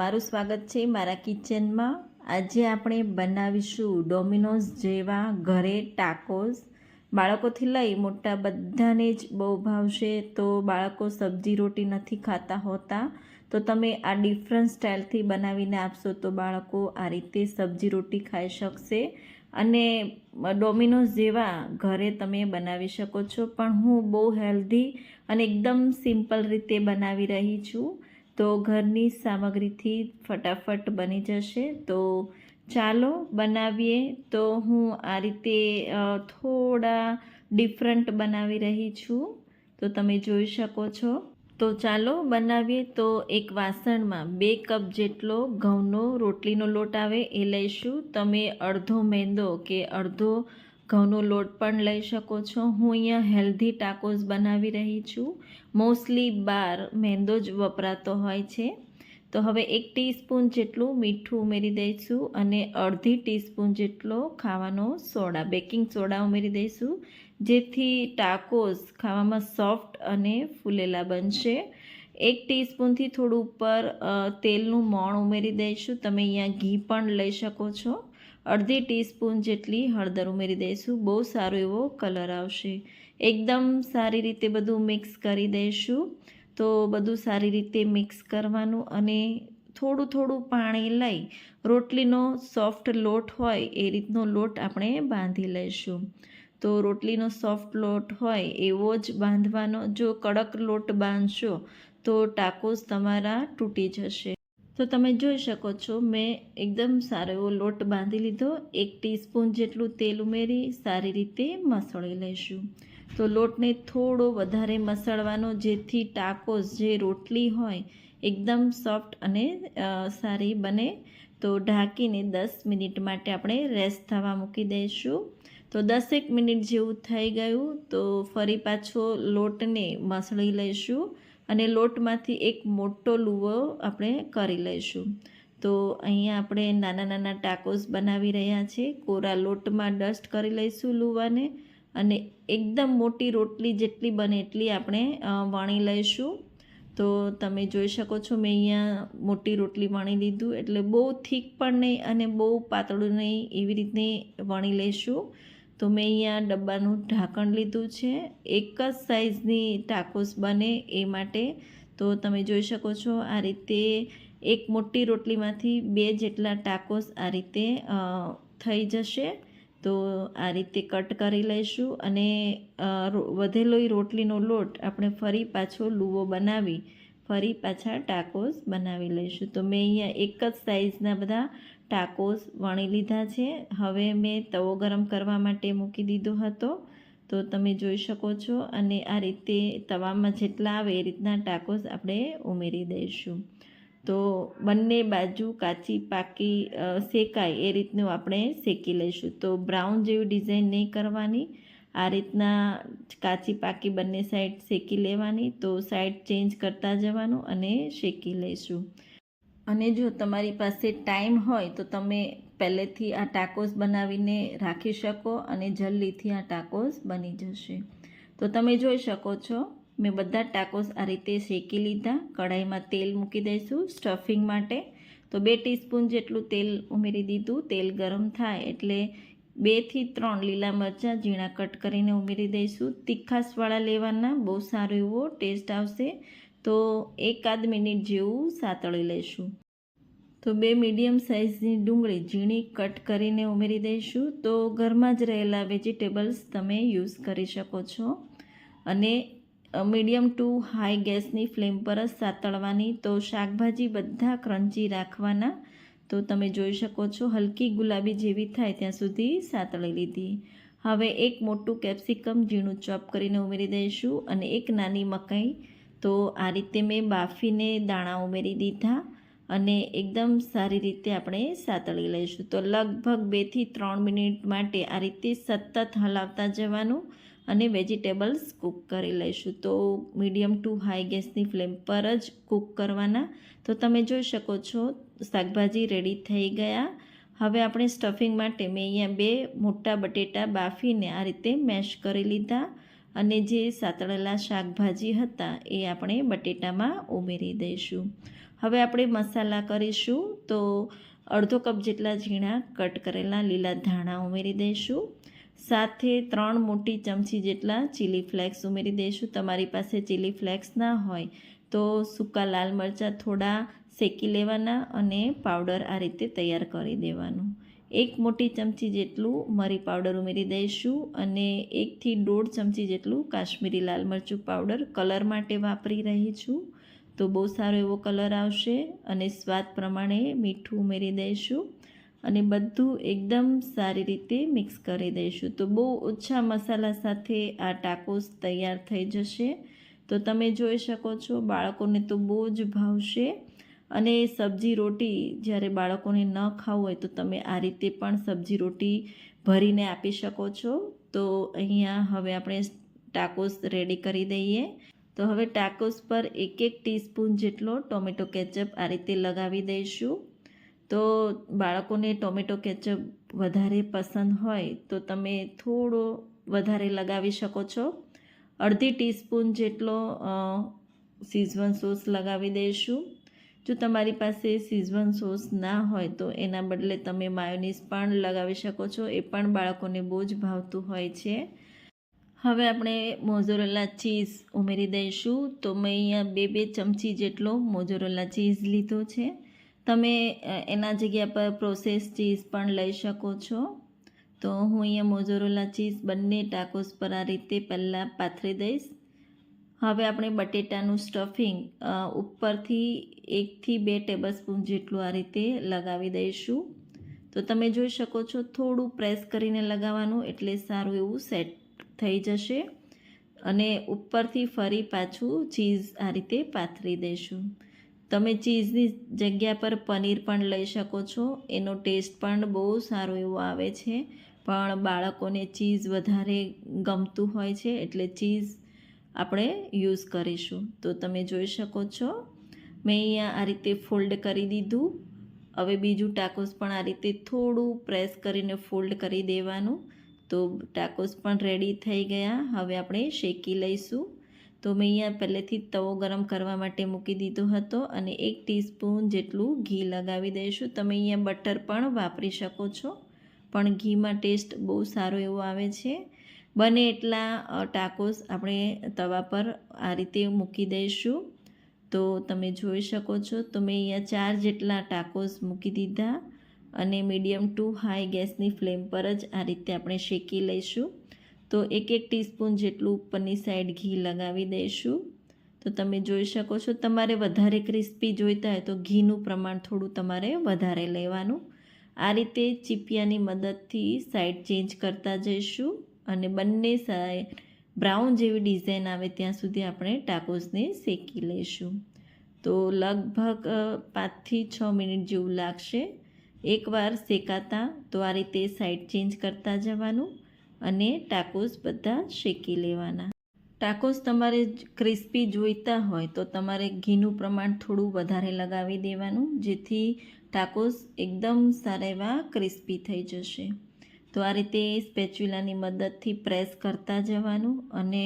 તમારું સ્વાગત છે મારા કિચનમાં. આજે આપણે બનાવીશું ડોમિનોઝ જેવા ઘરે ટાકોસ બાળકોથી લઈ મોટા બધાને જ બહુ ભાવશે તો બાળકો સબ્જી રોટી નથી ખાતા હોતા. તો તમે આ ડિફરન્ટ સ્ટાઇલથી બનાવીને આપશો તો બાળકો આ રીતે સબ્જી રોટી ખાઈ શકશે. અને ડોમિનોઝ જેવા ઘરે તમે બનાવી શકો છો. પણ હું બહુ હેલ્ધી અને એકદમ સિમ્પલ રીતે બનાવી રહી છું. તો ઘરની સામગ્રીથી ફટાફટ બની જશે. તો ચાલો બનાવીએ. તો હું આ રીતે થોડા ડિફરન્ટ બનાવી રહી છું. તો તમે જોઈ શકો છો. તો ચાલો બનાવીએ. તો એક વાસણમાં બે કપ જેટલો ઘઉંનો રોટલીનો લોટ આવે એ લઈશું. તમે અડધો મેંદો કે અડધો ઘઉંનો લોટ પણ લઈ શકો છો. હું અહીંયા હેલ્ધી ટાકોઝ બનાવી રહી છું. મોસ્ટલી બાર મેંદો જ વપરાતો હોય છે. તો હવે એક ટીસ્પૂન જેટલું મીઠું ઉમેરી દઈશું અને અડધી ટીસ્પૂન જેટલો ખાવાનો સોડા, બેકિંગ સોડા ઉમેરી દઈશું, જેથી ટાકોસ ખાવામાં સોફ્ટ અને ફૂલેલા બનશે. એક ટીસ્પૂનથી થોડું ઉપર તેલનું મોણ ઉમેરી દઈશું. તમે અહીંયા ઘી પણ લઈ શકો છો. અડધી ટીસ્પૂન જેટલી હળદર ઉમેરી દઈશું. બહુ સારો એવો કલર આવશે. એકદમ સારી રીતે બધું મિક્સ કરી દઈશું. તો બધું સારી રીતે મિક્સ કરવાનું અને થોડું થોડું પાણી લઈ રોટલીનો સોફ્ટ લોટ હોય એ રીતનો લોટ આપણે બાંધી લઈશું. તો રોટલીનો સોફ્ટ લોટ હોય એવો જ બાંધવાનો. જો કડક લોટ બાંધશો તો ટાકોસ તમારા તૂટી જશે. તો તમે જોઈ શકો છો, મેં એકદમ સારો એવો લોટ બાંધી લીધો. એક ટીસ્પૂન જેટલું તેલ ઉમેરી સારી રીતે મસળી લઈશું. તો લોટને થોડો વધારે મસળવાનો, જેથી ટાકોસ જે રોટલી હોય, એકદમ સોફ્ટ અને સારી બને. તો ઢાંકીને દસ મિનિટ માટે આપણે રેસ્ટ થવા મૂકી દઈશું. તો દસેક મિનિટ જેવું થઈ ગયું. તો ફરી પાછો લોટને મસળી લઈશું. અને લોટમાંથી એક મોટો લુવો આપણે કરી લઈશું. તો અહીંયા આપણે નાના નાના ટાકોસ બનાવી રહ્યા છે કોરા લોટમાં ડસ્ટ કરી લઈશું લુવાને અને એકદમ મોટી રોટલી જેટલી બને એટલી આપણે વણી લઈશું. તો તમે જોઈ શકો છો મેં અહીંયા મોટી રોટલી વણી દીધું. એટલે બહુ થીક પણ નહીં અને બહુ પાતળું નહીં એવી રીતની વણી લઈશું. તો મેં અહીંયા ડબ્બાનું ઢાંકણ લીધું છે. એક જ સાઇઝની ટાકોસ બને એ માટે. તો તમે જોઈ શકો છો આ રીતે એક મોટી રોટલીમાંથી બે જેટલા ટાકોસ આ રીતે થઈ જશે. તો આ રીતે કટ કરી લઈશું અને વધેલો રોટલીનો લોટ આપણે ફરી પાછો લુવો બનાવી ફરી પાછા ટાકોસ બનાવી લઈશું. તો મેં અહીંયા એક જ સાઇઝના બધા ટાકોસ વણી લીધા છે. હવે મેં તવો ગરમ કરવા માટે મૂકી દીધો હતો. તો તમે જોઈ શકો છો અને આ રીતે તવામાં જેટલા આવે એ રીતના ટાકોસ આપણે ઉમેરી દઈશું. તો બંને બાજુ કાચી પાકી શેકાય એ રીતનું આપણે શેકી લઈશું. તો બ્રાઉન જેવી ડિઝાઇન નહીં કરવાની. આ રીતના કાચી પાકી બંને સાઈડ શેકી લેવાની, તો સાઈડ ચેન્જ કરતા જવાનું અને શેકી લઈશું. અને જો તમારી પાસે ટાઈમ હોય, તો તમે પહેલેથી આ ટાકોસ બનાવીને રાખી શકો અને જલ્દીથી આ ટાકોસ બની જશે. તો તમે જોઈ શકો છો, મેં બધા ટાકોસ આ રીતે શેકી લીધા. કઢાઈમાં તેલ મૂકી દઈશું સ્ટફિંગ માટે. તો બે ટીસ્પૂન જેટલું તેલ ઉમેરી દીધું. તેલ ગરમ થાય એટલે બેથી ત્રણ લીલા મરચાં ઝીણા કટ કરીને ઉમેરી દઈશું. તીખાસવાળા લેવાના, બહુ સારો એવો ટેસ્ટ આવશે. તો એકાદ મિનિટ જેવું સાતળી લઈશું. તો બે મીડિયમ સાઇઝની ડુંગળી ઝીણી કટ કરીને ઉમેરી દઈશું. તો ઘરમાં જ રહેલા વેજીટેબલ્સ તમે યુઝ કરી શકો છો. અને મીડિયમ ટુ હાઈ ગેસની ફ્લેમ પર જ સાતળવાની. તો શાકભાજી બધા ક્રંચી રાખવાના. તો તમે જોઈ શકો છો, હલકી ગુલાબી જેવી થાય ત્યાં સુધી સાતળી લીધી. હવે એક મોટું કેપ્સિકમ ઝીણું ચોપ કરીને ઉમેરી દઈશું અને એક નાની મકાઈ. તો આ રીતે મેં બાફીને દાણા ઉમેરી દીધા અને એકદમ સારી રીતે આપણે સાતળી લઈશું. તો લગભગ બેથી ત્રણ મિનિટ માટે આ રીતે સતત હલાવતા જવાનું. અને વેજીટેબલ્સ કૂક કરી લઈશું. તો મીડિયમ ટુ હાઈ ગેસની ફ્લેમ પર જ કૂક કરવાના. તો તમે જોઈ શકો છો, શાકભાજી રેડી થઈ ગયા. હવે આપણે સ્ટફિંગ માટે મેં અહીંયા બે મોટા બટેટા બાફીને આ રીતે મેશ કરી લીધા. અને જે સાતળેલા શાકભાજી હતા એ આપણે બટેટામાં ઉમેરી દઈશું. હવે આપણે મસાલા કરીશું. તો અડધો કપ જેટલા ઝીણા કટ કરેલા લીલા ધાણા ઉમેરી દઈશું. સાથે ત્રણ મોટી ચમચી જેટલા ચીલી ફ્લેક્સ ઉમેરી દઈશું. તમારી પાસે ચીલી ફ્લેક્સ ના હોય તો સૂકા લાલ મરચાં થોડા શેકી લેવાના અને પાવડર આ રીતે તૈયાર કરી દેવાનું. એક મોટી ચમચી જેટલું મરી પાવડર ઉમેરી દઈશું અને એકથી દોઢ ચમચી જેટલું કાશ્મીરી લાલ મરચું પાવડર કલર માટે વાપરી રહી છું. તો બહુ સારો એવો કલર આવશે અને સ્વાદ પ્રમાણે મીઠું ઉમેરી દઈશું. અને બધું એકદમ સારી રીતે મિક્સ કરી દઈશું. તો બહુ ઓછા મસાલા સાથે આ ટાકોસ તૈયાર થઈ જશે. તો તમે જોઈ શકો છો, બાળકોને તો બહુ જ ભાવશે. અને સબ્જી રોટી જ્યારે બાળકોને ન ખાવું હોય તો તમે આ રીતે પણ સબ્જી રોટી ભરીને આપી શકો છો. તો અહીંયા હવે આપણે ટાકોસ રેડી કરી દઈએ. તો હવે ટાકોસ પર એક એક ટીસ્પૂન જેટલો ટોમેટો કેચઅપ આ રીતે લગાવી દઈશું. તો બાળકોને ટોમેટો કેચઅપ વધારે પસંદ હોય તો તમે થોડો વધારે લગાવી શકો છો. અડધી ટીસ્પૂન જેટલો સિઝવન સોસ લગાવી દઈશું. જો તમારી પાસે સિઝવન સોસ ના હોય તો એના બદલે તમે માયોનીઝ પણ લગાવી શકો છો. એ પણ બાળકોને બહુ જ ભાવતું હોય છે. હવે આપણે મોઝોરેલા ચીઝ ઉમેરી દઈશું. તો મેં અહીંયા બે બે ચમચી જેટલો મોઝોરેલા ચીઝ લીધો છે. તમે એના જગ્યા પર પ્રોસેસ ચીઝ પણ લઈ શકો છો. તો હું અહીંયા મોઝોરોલા ચીઝ બંને ટાકોસ પર આ રીતે પહેલાં પાથરી દઈશ. હવે આપણે બટેટાનું સ્ટફિંગ ઉપરથી એકથી બે ટેબલસ્પૂન જેટલું આ રીતે લગાવી દઈશું. તો તમે જોઈ શકો છો થોડું પ્રેસ કરીને લગાવવાનું એટલે સારું એવું સેટ થઈ જશે. અને ઉપરથી ફરી પાછું ચીઝ આ રીતે પાથરી દઈશું. તમે ચીઝની જગ્યા પર પનીર પણ લઈ શકો છો. એનો ટેસ્ટ પણ બહુ સારો એવો આવે છે. પણ બાળકોને ચીઝ વધારે ગમતું હોય છે એટલે ચીઝ આપણે યુઝ કરીશું. તો તમે જોઈ શકો છો. મેં અહીંયા આ રીતે ફોલ્ડ કરી દીધું. હવે બીજું ટાકોસ પણ આ રીતે થોડું પ્રેસ કરીને ફોલ્ડ કરી દેવાનું. તો ટાકોસ પણ રેડી થઈ ગયા. હવે આપણે શેકી લઈશું. તો મેં અહીંયા પહેલેથી જ તવો ગરમ કરવા માટે મૂકી દીધો હતો અને એક ટીસ્પૂન જેટલું ઘી લગાવી દઈશું. તમે અહીંયા બટર પણ વાપરી શકો છો, પણ ઘીમાં ટેસ્ટ બહુ સારો એવો આવે છે. બને એટલા ટાકોસ આપણે તવા પર આ રીતે મૂકી દઈશું. તો તમે જોઈ શકો છો, તો મેં અહીંયા ચાર જેટલા ટાકોસ મૂકી દીધા અને મીડિયમ ટુ હાઈ ગેસની ફ્લેમ પર જ આ રીતે આપણે શેકી લઈશું. તો એક એક ટીસ્પૂન જેટલું ઉપરની સાઈડ ઘી લગાવી દઈશું. તો તમે જોઈ શકો છો, તમારે વધારે ક્રિસ્પી જોઈતા હોય તો ઘીનું પ્રમાણ થોડું તમારે વધારે લેવાનું. આ રીતે ચીપિયાની મદદથી સાઈડ ચેન્જ કરતા જઈશું અને બંને સાઈડ બ્રાઉન જેવી ડિઝાઇન આવે ત્યાં સુધી આપણે ટાકોસને શેકી લઈશું. તો લગભગ પાંચથી છ મિનિટ જેવું લાગશે. એકવાર શેકાતા તો આ રીતે સાઈડ ચેન્જ કરતા જવાનું. અને ટાકોસ બધા શેકી લેવાના. ટાકોસ તમારે ક્રિસ્પી જોઈતા હોય તો તમારે ઘીનું પ્રમાણ થોડું વધારે લગાવી દેવાનું, જેથી ટાકોસ એકદમ સારા એવા ક્રિસ્પી થઈ જશે. તો આ રીતે સ્પેચ્યુલાની મદદથી પ્રેસ કરતા જવાનું અને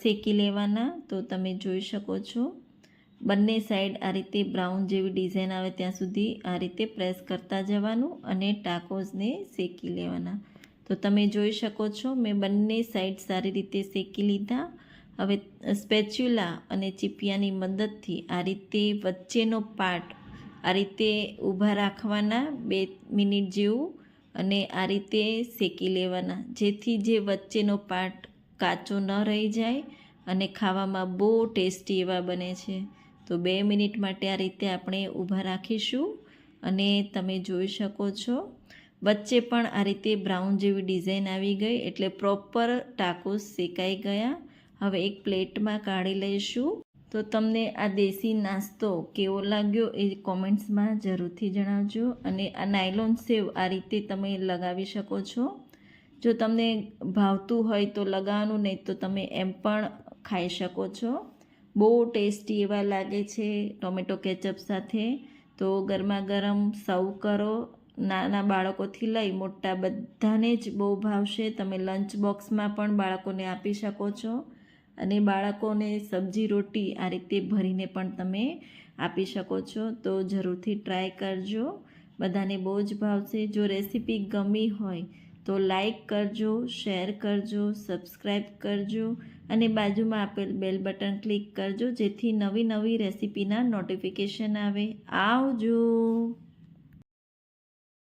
શેકી લેવાના તો તમે જોઈ શકો છો. બંને સાઈડ આ રીતે બ્રાઉન જેવી ડિઝાઇન આવે ત્યાં સુધી આ રીતે પ્રેસ કરતા જવાનું અને ટાકોસને શેકી લેવાના. તો તમે જોઈ શકો છો, મેં બંને સાઈડ સારી રીતે શેકી લીધા. હવે સ્પેચ્યુલા અને ચીપિયાની મદદથી આ રીતે વચ્ચેનો પાર્ટ આ રીતે ઊભા રાખવાના બે મિનિટ જેવું અને આ રીતે શેકી લેવાના. જેથી જે વચ્ચેનો પાર્ટ કાચો ન રહી જાય અને ખાવામાં બહુ ટેસ્ટી એવા બને છે. તો બે મિનિટ માટે આ રીતે આપણે ઊભા રાખીશું અને તમે જોઈ શકો છો વચ્ચે પણ આ રીતે બ્રાઉન જેવી ડિઝાઇન આવી ગઈ એટલે પ્રોપર ટાકોસ શેકાઈ ગયા. હવે એક પ્લેટમાં કાઢી લઈશું. તો તમને આ દેશી નાસ્તો કેવો લાગ્યો એ કોમેન્ટ્સમાં જરૂરથી જણાવજો. અને આ નાયલોન સેવ આ રીતે તમે લગાવી શકો છો. જો તમને ભાવતું હોય તો લગાવવાનું, નહીં તો તમે એમ પણ ખાઈ શકો છો. બહુ ટેસ્ટી એવા લાગે છે ટોમેટો કેચઅપ સાથે. તો ગરમા ગરમ સર્વ કરો. નાના બાળકોથી લઈ મોટા બધાને જ બહુ ભાવશે. તમે લંચ બોક્સમાં પણ બાળકોને આપી શકો છો. અને બાળકોને સબ્જી, રોટી આ રીતે ભરીને પણ તમે આપી શકો છો. તો જરૂરથી ટ્રાય કરજો. બધાને બહુ જ ભાવશે. જો રેસીપી ગમી હોય તો લાઈક કરજો શેર કરજો સબસ્ક્રાઈબ કરજો અને બાજુમાં આપેલ બેલ બટન ક્લિક કરજો જેથી નવી નવી રેસીપીના નોટિફિકેશન આવે. આવજો!